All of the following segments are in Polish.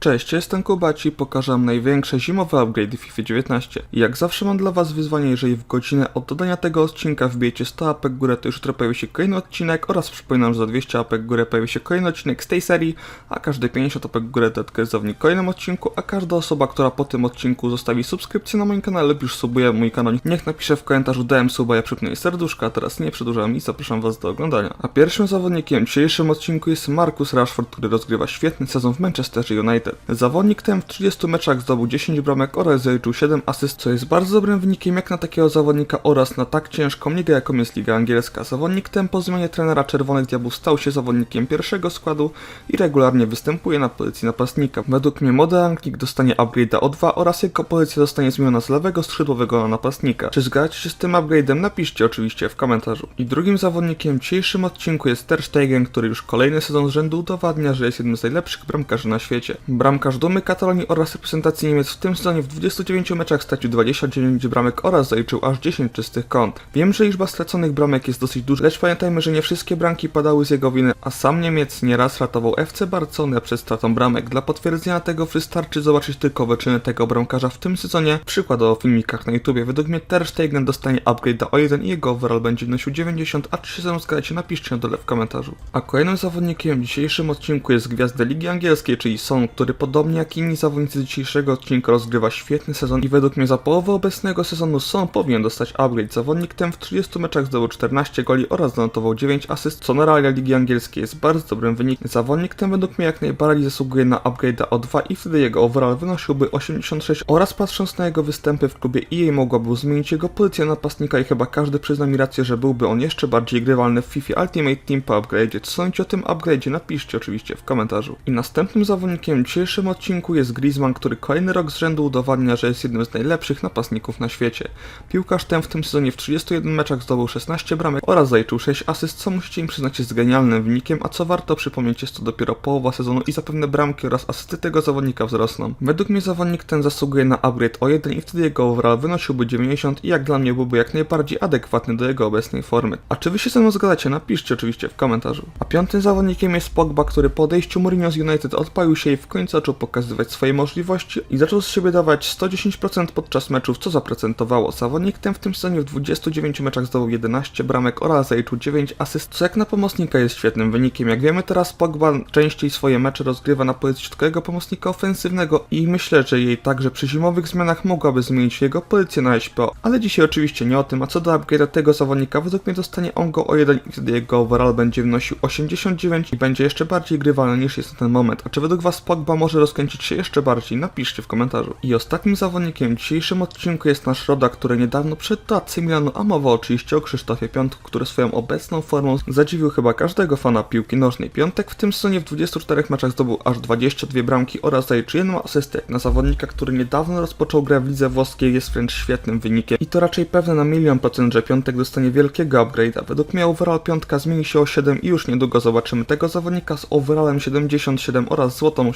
Cześć, jestem Kubaci, pokażę wam największe zimowe upgrade FIFA 19. I jak zawsze mam dla was wyzwanie, jeżeli w godzinę od dodania tego odcinka wbijecie 100 apek w górę, to już jutro pojawi się kolejny odcinek oraz przypominam, że za 200 apek w górę pojawi się kolejny odcinek z tej serii, a każde 50 apek w górę dodatkowy zawodnik w kolejnym odcinku, a każda osoba, która po tym odcinku zostawi subskrypcję na moim kanale lub już subuje mój kanał, niech napisze w komentarzu dałem suba, ja przypnę serduszka, a teraz nie przedłużam i zapraszam was do oglądania. A pierwszym zawodnikiem w dzisiejszym odcinku jest Marcus Rashford, który rozgrywa świetny sezon w Manchesterze United. Zawodnik ten w 30 meczach zdobył 10 bramek oraz zaliczył 7 asyst, co jest bardzo dobrym wynikiem jak na takiego zawodnika oraz na tak ciężką ligę jaką jest Liga Angielska. Zawodnik ten po zmianie trenera Czerwonych Diabłów stał się zawodnikiem pierwszego składu i regularnie występuje na pozycji napastnika. Według mnie młody Anglik dostanie upgrade'a o 2 oraz jego pozycja zostanie zmieniona z lewego skrzydłowego na napastnika. Czy zgadzacie się z tym upgrade'em? Napiszcie oczywiście w komentarzu. I drugim zawodnikiem w dzisiejszym odcinku jest Ter Stegen, który już kolejny sezon z rzędu udowadnia, że jest jednym z najlepszych bramkarzy na świecie. Bramkarz dumy Katalonii oraz reprezentacji Niemiec w tym sezonie w 29 meczach stracił 29 bramek oraz zaliczył aż 10 czystych kąt. Wiem, że liczba straconych bramek jest dosyć duża, lecz pamiętajmy, że nie wszystkie bramki padały z jego winy, a sam Niemiec nieraz ratował FC Barcelonę przed stratą bramek. Dla potwierdzenia tego wystarczy zobaczyć tylko wyczyny tego bramkarza w tym sezonie, przykładowo w filmikach na YouTubie. Według mnie Ter Stegen dostanie upgrade do O1 i jego overall będzie wynosił 90, a czy się ze mną zgadzacie, napiszcie na dole w komentarzu. A kolejnym zawodnikiem w dzisiejszym odcinku jest gwiazda Ligi Angielskiej, czyli Son, który podobnie jak inni zawodnicy dzisiejszego odcinka rozgrywa świetny sezon i według mnie za połowę obecnego sezonu Son powinien dostać upgrade. Zawodnik ten w 30 meczach zdobył 14 goli oraz zanotował 9 asyst, co na realia Ligi Angielskiej jest bardzo dobrym wynikiem. Zawodnik ten według mnie jak najbardziej zasługuje na upgrade'a o 2 i wtedy jego overall wynosiłby 86 oraz patrząc na jego występy w klubie EA mogłaby zmienić jego pozycję napastnika i chyba każdy przyzna mi rację, że byłby on jeszcze bardziej grywalny w FIFA Ultimate Team po upgrade'zie. Co sądzicie o tym upgrade'zie? Napiszcie oczywiście w komentarzu. I następnym zawodnikiem w dzisiejszym odcinku jest Griezmann, który kolejny rok z rzędu udowadnia, że jest jednym z najlepszych napastników na świecie. Piłkarz ten w tym sezonie w 31 meczach zdobył 16 bramek oraz zaliczył 6 asyst, co musicie im przyznać jest genialnym wynikiem, a co warto przypomnieć jest to dopiero połowa sezonu i zapewne bramki oraz asysty tego zawodnika wzrosną. Według mnie zawodnik ten zasługuje na upgrade o 1 i wtedy jego overall wynosiłby 90 i jak dla mnie byłby jak najbardziej adekwatny do jego obecnej formy. A czy wy się ze mną zgadzacie? Napiszcie oczywiście w komentarzu. A piątym zawodnikiem jest Pogba, który po odejściu Mourinho z United odpalił się i w końcu zaczął pokazywać swoje możliwości i zaczął z siebie dawać 110% podczas meczów, co zaprocentowało. Zawodnik ten w tym sezonie w 29 meczach zdobył 11 bramek oraz zaliczył 9 asyst, co jak na pomocnika jest świetnym wynikiem. Jak wiemy teraz Pogba częściej swoje mecze rozgrywa na pozycji środkowego pomocnika ofensywnego i myślę, że jej także przy zimowych zmianach mogłaby zmienić jego pozycję na SPO. Ale dzisiaj oczywiście nie o tym, a co do upgrade'a tego zawodnika, według mnie dostanie on go o 1 i wtedy jego overall będzie wynosił 89 i będzie jeszcze bardziej grywalny niż jest na ten moment. A czy według was Pogba może rozkręcić się jeszcze bardziej? Napiszcie w komentarzu. I ostatnim zawodnikiem w dzisiejszym odcinku jest nasz rodak, który niedawno przed do AC Milanu, a mowa oczywiście o Krzysztofie Piątku, który swoją obecną formą zadziwił chyba każdego fana piłki nożnej. Piątek w tym sezonie w 24 meczach zdobył aż 22 bramki oraz zaliczył jedną asystę. Na zawodnika, który niedawno rozpoczął grę w lidze włoskiej jest wręcz świetnym wynikiem i to raczej pewne na milion procent, że Piątek dostanie wielkiego upgrade'a. Według mnie overall Piątka zmieni się o 7 i już niedługo zobaczymy tego zawodnika z overallem 77 oraz złotą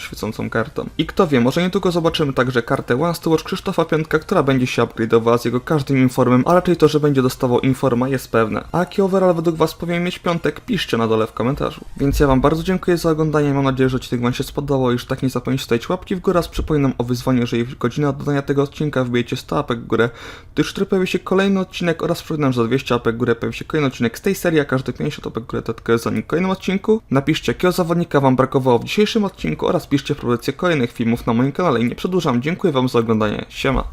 kartą. I kto wie, może niedługo zobaczymy także kartę One Watch Krzysztofa Piątka, która będzie się upgrade'owała z jego każdym informem, a raczej to, że będzie dostawał informa jest pewne. A jaki overall według was powinien mieć Piątek, piszcie na dole w komentarzu. Więc ja wam bardzo dziękuję za oglądanie, mam nadzieję, że odcinek wam się spodobał, już tak nie zapomnijcie stawić łapki w górę, oraz przypominam o wyzwaniu, że jeżeli od dodania tego odcinka wbijecie 100 apek w górę, już jutro pojawi się kolejny odcinek oraz przypominam, że za 200 apek w górę pojawi się kolejny odcinek z tej serii, a każdy 50 apek w górę to tylko jest za nim kolejnym odcinku. Napiszcie, jakiego zawodnika wam brakowało w dzisiejszym odcinku oraz piszcie propozycje kolejnych filmów na moim kanale i nie przedłużam. Dziękuję wam za oglądanie. Siema.